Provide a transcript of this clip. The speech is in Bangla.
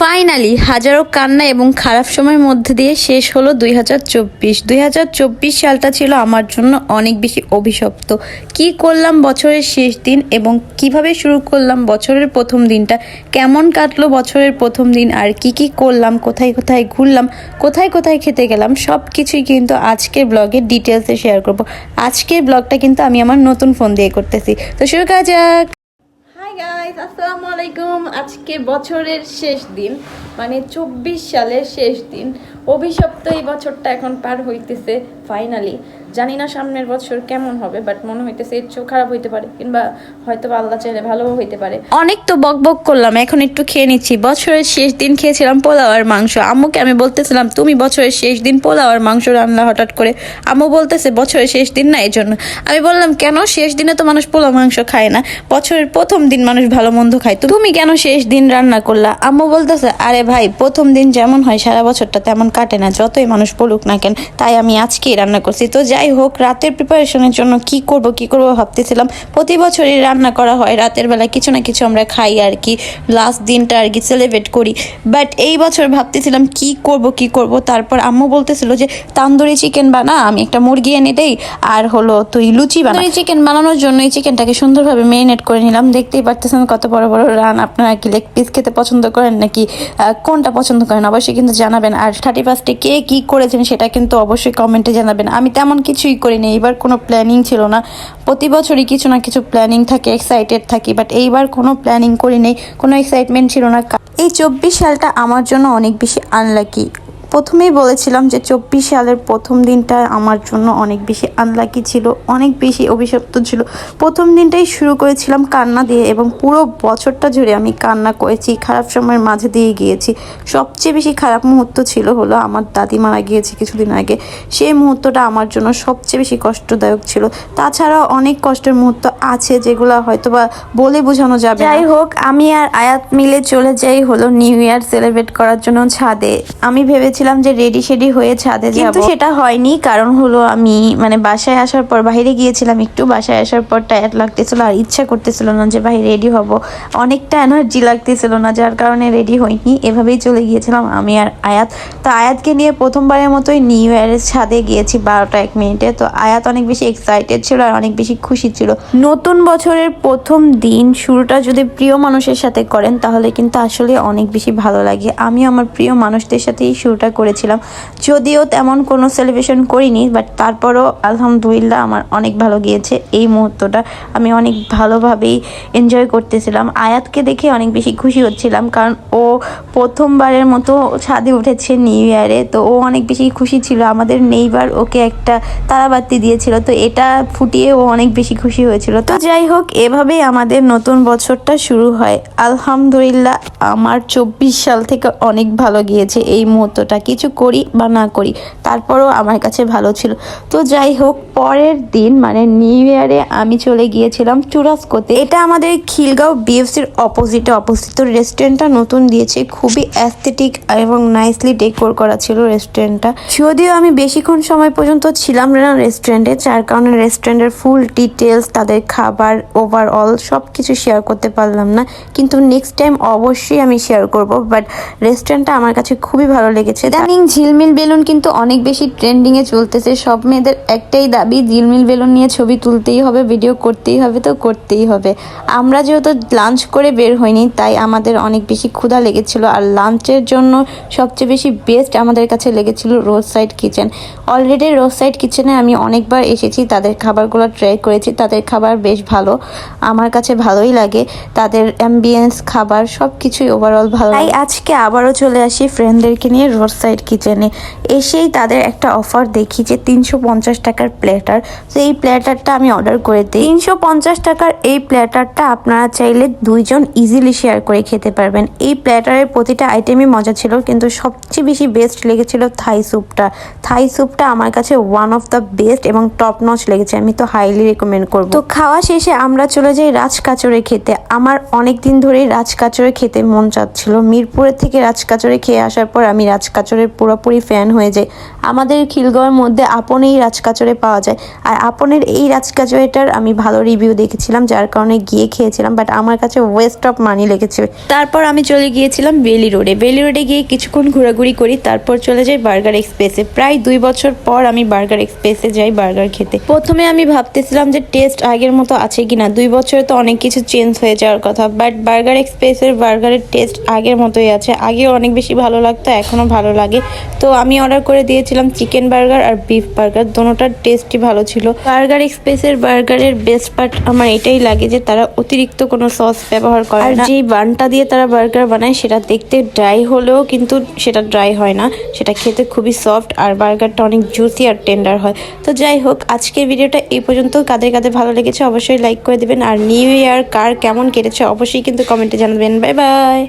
ফাইনালি হাজারো কান্না এবং খারাপ সময়ের মধ্যে দিয়ে শেষ হলো দুই হাজার চব্বিশ। দুই হাজার চব্বিশ সালটা ছিল আমার জন্য অনেক বেশি অভিশপ্ত। কি করলাম বছরের শেষ দিন এবং কীভাবে শুরু করলাম বছরের প্রথম দিনটা? কেমন কাটলো বছরের প্রথম দিন? আর কি কি করলাম? কোথায় কোথায় ঘুরলাম? কোথায় কোথায় খেতে গেলাম? সব কিছুই কিন্তু আজকের ব্লগে ডিটেলসে শেয়ার করব। আজকের ব্লগটা কিন্তু আমি আমার নতুন ফোন দিয়ে করতেছি। তো শুরু করা যাক। গাইস আসসালামু আলাইকুম আজকে বছরের শেষ দিন মানে চব্বিশ সালের শেষ দিন। অভিশপ্ত এই বছরটা এখন পার হইতেছে ফাইনালি জানি না সামনের বছর কেমন হবে বাট মনে হইতেছে এর চেয়েও খারাপ হইতে পারে, কিংবা হয়তো আল্লাহ চাইলে ভালোও হইতে পারে। অনেক তো বক বক করলাম, এখন একটু খেয়ে নিচ্ছি। বছরের শেষ দিন খেয়েছিলাম পোলাও আর মাংস। আম্মুকে আমি বলতেছিলাম, তুমি বছরের শেষ দিন পোলাও আর মাংস রান্না হঠাৎ করে। আম্মু বলতেছে, বছরের শেষ দিন না এই জন্য আমি বললাম, কেন? শেষ দিনে তো মানুষ পোলাও মাংস খায় না। বছরের প্রথম দিন মানুষ ভালো মন্দ খায়। তুমি কেন শেষ দিন রান্না করলা? আম্মু বলতেছে, আরে ভাই, প্রথম দিন যেমন হয়, সারা বছরটা তেমন কাটে না। যতই মানুষ বলুক না কেন, তাই আমি আজকেই রান্না করছি। তো যাই হোক, রাতের প্রিপারেশনের জন্য কি করব কি করব ভাবতেছিলাম। প্রতি বছরই রান্না করা হয়, রাতের বেলা কিছু না কিছু আমরা খাই আর কি। লাস্ট দিনটা আর কি সেলিব্রেট করি। বাট এই বছর ভাবতেছিলাম কি করব কি করব, তারপর আম্মু বলতেছিল যে, তান্দুরি চিকেন বানা, আমি একটা মুরগি এনে দেই, আর হলো তুই লুচি বানা। চিকেন বানানোর জন্য এই চিকেনটাকে সুন্দরভাবে মেরিনেট করে নিলাম। দেখতেই পারতেছেন কত বড় বড় রান। আপনারা কি লেগ পিস খেতে পছন্দ করেন, নাকি কোনটা পছন্দ করেন? অবশ্যই কিন্তু জানাবেন। আর থার্টি ফার্স্টে কে কি করেছেন, সেটা কিন্তু অবশ্যই কমেন্টে জানাবেন। আমি তেমন কিছুই করিনি। এবার কোনো প্ল্যানিং ছিল না। প্রতি বছরই কিছু না কিছু প্ল্যানিং থাকে এক্সাইটেড থাকি বাট এইবার কোনো প্ল্যানিং করি নেই কোনো এক্সাইটমেন্ট ছিল না। এই চব্বিশ সালটা আমার জন্য অনেক বেশি আনলাকি প্রথমেই বলেছিলাম যে চব্বিশ সালের প্রথম দিনটা আমার জন্য অনেক বেশি আনলাকি ছিল, অনেক বেশি অভিশপ্ত ছিল। প্রথম দিনটাই শুরু করেছিলাম কান্না দিয়ে এবং পুরো বছরটা জুড়ে আমি কান্না করেছি, খারাপ সময়ের মাঝে দিয়ে গিয়েছি। সবচেয়ে বেশি খারাপ মুহূর্ত ছিল হলো আমার দাদি মারা গিয়েছে কিছুদিন আগে। সেই মুহূর্তটা আমার জন্য সবচেয়ে বেশি কষ্টদায়ক ছিল। তাছাড়াও অনেক কষ্টের মুহূর্ত আছে যেগুলো হয়তো বা বলে বোঝানো যাবে যাই হোক, আমি আর আয়াত মিলে চলে যাই হলো নিউ ইয়ার সেলিব্রেট করার জন্য ছাদে। আমি ভেবেছিলাম যে রেডি শেডি হয়ে ছাদে যাব। কিন্তু সেটা হয়নি কারণ হলো আমি মানে বাসায় আসার পর বাইরে গিয়েছিলাম একটু বাসায় আসার পর টায়ার্ড লাগতেছিল আর ইচ্ছা করতেছিল না যে ভাই রেডি হব। অনেকটা এনার্জি লাগতেছিল না যার কারণে রেডি হইনি। এভাবেই চলে গিয়েছিলাম আমি আর আয়াত। তো আয়াতকে নিয়ে প্রথমবারের মতোই নিউ ইয়ারের ছাদে গিয়েছি বারোটা এক মিনিটে। তো আয়াত অনেক বেশি এক্সাইটেড ছিল আর অনেক বেশি খুশি ছিল। নতুন বছরের প্রথম দিন শুরুটা যদি প্রিয় মানুষের সাথে করেন তাহলে কিন্তু আসলে অনেক বেশি ভালো লাগে। আমি আমার প্রিয় মানুষদের সাথেই শুরুটা করেছিলাম। যদিও তেমন কোনো সেলিব্রেশন করিনি বাট তারপরও আলহামদুলিল্লাহ আমার অনেক ভালো গিয়েছে। এই মুহূর্তটা আমি অনেক ভালোভাবেই এনজয় করতেছিলাম। আয়াতকে দেখে অনেক বেশি খুশি হচ্ছিলাম, কারণ ও প্রথমবারের মতো ছাদে উঠেছে নিউ ইয়ারে তো ও অনেক বেশি খুশি ছিল। আমাদের নেইবার ওকে একটা তারাবাতি দিয়েছিল, তো এটা ফুটিয়ে ও অনেক বেশি খুশি হয়েছিল। তো যাই হোক, এভাবেই আমাদের নতুন বছরটা শুরু হয়। আলহামদুলিল্লাহ, আমার চব্বিশ সাল থেকে অনেক ভালো গিয়েছে এই মুহূর্তটা কিছু করি বা না করি। তারপরও আমার কাছে ভালো ছিল। তো যাই হোক, পরের দিন মানে নিউ ইয়ারে আমি চলে গিয়েছিলাম চুরাস্কোতে। এটা আমাদের খিলগাঁও বিএফসির অপোজিটে অপোজিট তো রেস্টুরেন্টটা নতুন দিয়েছে, খুবই অ্যাস্থেটিক এবং নাইসলি ডেকোর করা ছিল রেস্টুরেন্টটা যদিও আমি বেশিক্ষণ সময় পর্যন্ত ছিলাম না রেস্টুরেন্টে যার কারণে রেস্টুরেন্টের ফুল ডিটেলস তাদের খাবার ওভারঅল সব কিছু শেয়ার করতে পারলাম না। কিন্তু নেক্সট টাইম অবশ্যই আমি শেয়ার করব বাট রেস্টুরেন্টটা আমার কাছে খুবই ভালো লেগেছে। ইদানিং ঝিলমিল বেলুন কিন্তু অনেক বেশি ট্রেন্ডিংয়ে চলতেছে। সব মেয়েদের একটাই দাবি, ঝিলমিল বেলুন নিয়ে ছবি তুলতেই হবে ভিডিও করতেই হবে তো করতেই হবে। আমরা যেহেতু লাঞ্চ করে বের হইনি, তাই আমাদের অনেক বেশি ক্ষুধা লেগেছিল। আর লাঞ্চের জন্য সবচেয়ে বেশি বেস্ট আমাদের কাছে লেগেছিল road side kitchen already road side কিচেনে আমি অনেকবার এসেছি, তাদের খাবারগুলো ট্রাই করেছি, তাদের খাবার বেশ ভালো। আমার কাছে ভালোই লাগে। তাদের অ্যাম্বিয়েন্স খাবার সব কিছুই ওভারঅল ভালো। তাই আজকে আবারও চলে আসি ফ্রেন্ডদেরকে নিয়ে রোড সাইড কিচেনে এসেই তাদের একটা অফার দেখি যে তিনশো পঞ্চাশ টাকার প্ল্যাটার তো এই প্ল্যাটারটা আমি অর্ডার করে দিই। তিনশো পঞ্চাশ টাকার এই প্ল্যাটারটা আপনারা চাইলে দুইজন ইজিলি শেয়ার করে খেতে পারবেন। এই প্ল্যাটারের প্রতিটা আইটেমই মজা ছিল, কিন্তু সবচেয়ে বেশি বেস্ট লেগেছিল থাই স্যুপটা থাই স্যুপটা আমার কাছে ওয়ান অফ দ্য বেস্ট এবং টপ নচ লেগেছে, আমি তো হাইলি রেকমেন্ড করব। তো খাওয়া শেষে আমরা চলে যাই রাজ রাজকাচরে খেতে। আমার অনেক দিন ধরেই রাজকাচরে খেতে মন চাচ্ছিল। মিরপুরের থেকে রাজ রাজকাচরে খেয়ে আসার পর আমি রাজ রাজকাচরের পুরোপুরি ফ্যান হয়ে যাই। আমাদের খিলগাঁওয়ের মধ্যে আপন এই রাজকাচরে পাওয়া যায়। আর আপনের এই রাজকাচুরিটার আমি ভালো রিভিউ দেখেছিলাম, যার কারণে গিয়ে খেয়েছিলাম বাট আমার কাছে ওয়েস্ট অফ মানি লেগেছে। তারপর আমি চলে গিয়েছিলাম বেলি রোডে। বেলি রোডে গিয়ে কিছুক্ষণ ঘোরাঘুরি করি, তারপর চলে যাই বার্গার এক্সপ্রেসে। প্রায় দুই বছর পর আমি বার্গার এক্সপ্রেসে যাই বার্গার খেতে। প্রথমে আমি ভাবতেছিলাম যে টেস্ট আগের মতো আছে কিনা। দুই বছরে তো অনেক কিছু চেঞ্জ হয়ে যাওয়ার কথা বাট বার্গার এক্সপ্রেসের বার্গারের টেস্ট আগের মতোই আছে। আগেও অনেক বেশি ভালো লাগতো, এখনও ভালো লাগে। তো আমি অর্ডার করে দিয়েছিলাম চিকেন বার্গার আর বিফ বার্গার দোনোটার টেস্টই ভালো ছিল। বার্গার এক্সপ্রেসের বার্গারের বেস্ট পার্ট আমার এটাই লাগে যে তারা অতিরিক্ত কোনো সস ব্যবহার করে আর যেই বানটা দিয়ে তারা বার্গার বানায় সেটা দেখতে ড্রাই হলেও কিন্তু সেটা ড্রাই হয় না। সেটা খেতে খুবই সফট আর বার্গারটা অনেক জুসি আর টেন্ডার হয়। তো যাই হোক আজকের ভিডিওটা এই পর্যন্ত। কাদের কাদের ভালো লেগেছে অবশ্যই লাইক করে দেবেন। আর নিউ ইয়ার কার কেমন কেটেছে অবশ্যই কিন্তু কমেন্টে জানাবেন। Bye bye